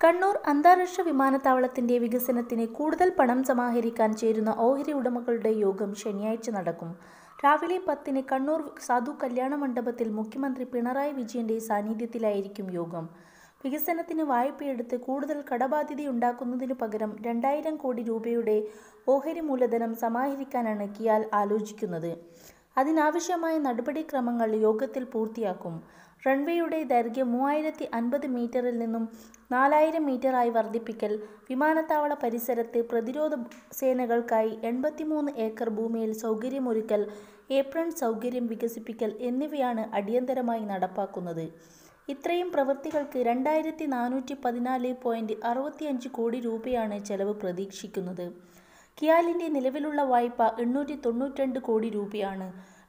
കണ്ണൂർ അന്താരാഷ്ട്ര വിമാനത്താവളത്തിന്റെ വികസനത്തിന് കൂടുതൽ പണം സമാഹരിക്കാൻ ചേരുന്ന ഓഹരി ഉടമകളുടെ യോഗം ശനിയാഴ്ച നടക്കും. രാവിലെ പത്തിന് കണ്ണൂർ സാധു കല്യാണ മണ്ഡപത്തിൽ മുഖ്യമന്ത്രി പിണറായി വിജയന്റെ സാന്നിധ്യത്തിലായിരിക്കും യോഗം. വികസനത്തിന് വായ്പയെടുത്ത് കൂടുതൽ കടബാധ്യതയുണ്ടാക്കുന്നതിനു പകരം രണ്ടായിരം കോടി രൂപയുടെ ഓഹരി മൂലധനം സമാഹരിക്കാനാണ് കിയാൽ ആലോചിക്കുന്നത്. അതിനാവശ്യമായ നടപടിക്രമങ്ങൾ യോഗത്തിൽ പൂർത്തിയാക്കും. റൺവേയുടെ ദൈർഘ്യം മൂവായിരത്തി അൻപത് മീറ്ററിൽ നിന്നും നാലായിരം മീറ്ററായി വർദ്ധിപ്പിക്കൽ വിമാനത്താവള പരിസരത്ത് പ്രതിരോധ സേനകൾക്കായി എൺപത്തിമൂന്ന് ഏക്കർ ഭൂമിയിൽ സൗകര്യമൊരുക്കൽ ഏപ്രൺ സൗകര്യം വികസിപ്പിക്കൽ എന്നിവയാണ് അടിയന്തരമായി നടപ്പാക്കുന്നത്. ഇത്രയും പ്രവൃത്തികൾക്ക് രണ്ടായിരത്തി നാനൂറ്റി പതിനാല് പോയിന്റ് അറുപത്തിയഞ്ച് കോടി രൂപയാണ് ചെലവ് പ്രതീക്ഷിക്കുന്നത്. കിയാലിന്റെ നിലവിലുള്ള വായ്പ എണ്ണൂറ്റി തൊണ്ണൂറ്റിരണ്ട് കോടി രൂപയാണ്.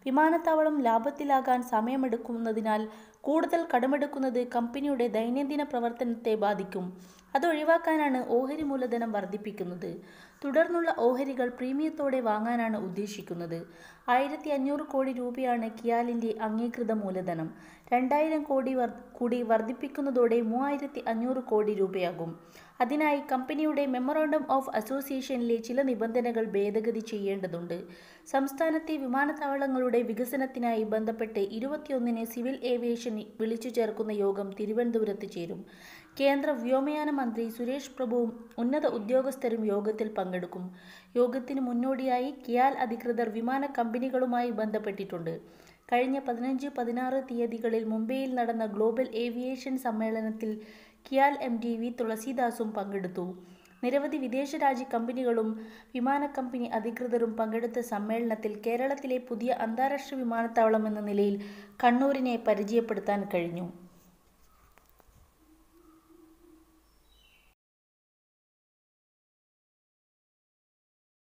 വിമാനത്താവളം ലാഭത്തിലാകാൻ സമയമെടുക്കുന്നതിനാൽ കൂടുതൽ കടമെടുക്കുന്നത് കമ്പനിയുടെ ദൈനംദിന പ്രവർത്തനത്തെ ബാധിക്കും. അത് ഒഴിവാക്കാനാണ് ഓഹരി മൂലധനം വർദ്ധിപ്പിക്കുന്നത്. തുടർന്നുള്ള ഓഹരികൾ പ്രീമിയത്തോടെ വാങ്ങാനാണ് ഉദ്ദേശിക്കുന്നത്. ആയിരത്തി അഞ്ഞൂറ് കോടി രൂപയാണ് കിയാലിന്റെ അംഗീകൃത മൂലധനം. രണ്ടായിരം കോടി കൂടി വർദ്ധിപ്പിക്കുന്നതോടെ മൂവായിരത്തി അഞ്ഞൂറ് കോടി രൂപയാകും. അതിനായി കമ്പനിയുടെ മെമ്മറോണ്ടം ഓഫ് അസോസിയേഷനിലെ ചില നിബന്ധനകൾ ഭേദഗതി ചെയ്യേണ്ടതുണ്ട്. സംസ്ഥാനത്തെ വിമാനത്താവളങ്ങളുടെ വികസനത്തിനായി ബന്ധപ്പെട്ട് ഇരുപത്തിയൊന്നിന് സിവിൽ ഏവിയേഷൻ വിളിച്ചു ചേർക്കുന്ന യോഗം തിരുവനന്തപുരത്ത് ചേരും. കേന്ദ്ര വ്യോമയാന മന്ത്രി സുരേഷ് പ്രഭുവും ഉന്നത ഉദ്യോഗസ്ഥരും യോഗത്തിൽ പങ്കെടുക്കും. യോഗത്തിന് മുന്നോടിയായി കിയാൽ അധികൃതർ വിമാന കമ്പനികളുമായി ബന്ധപ്പെട്ടിട്ടുണ്ട്. കഴിഞ്ഞ പതിനഞ്ച് പതിനാറ് തീയതികളിൽ മുംബൈയിൽ നടന്ന ഗ്ലോബൽ ഏവിയേഷൻ സമ്മേളനത്തിൽ കിയാൽ എം ഡി വി തുളസീദാസും പങ്കെടുത്തു. നിരവധി വിദേശ രാജ്യ കമ്പനികളും വിമാന കമ്പനി അധികൃതരും പങ്കെടുത്ത സമ്മേളനത്തിൽ കേരളത്തിലെ പുതിയ അന്താരാഷ്ട്ര വിമാനത്താവളം എന്ന നിലയിൽ കണ്ണൂരിനെ പരിചയപ്പെടുത്താൻ കഴിഞ്ഞു.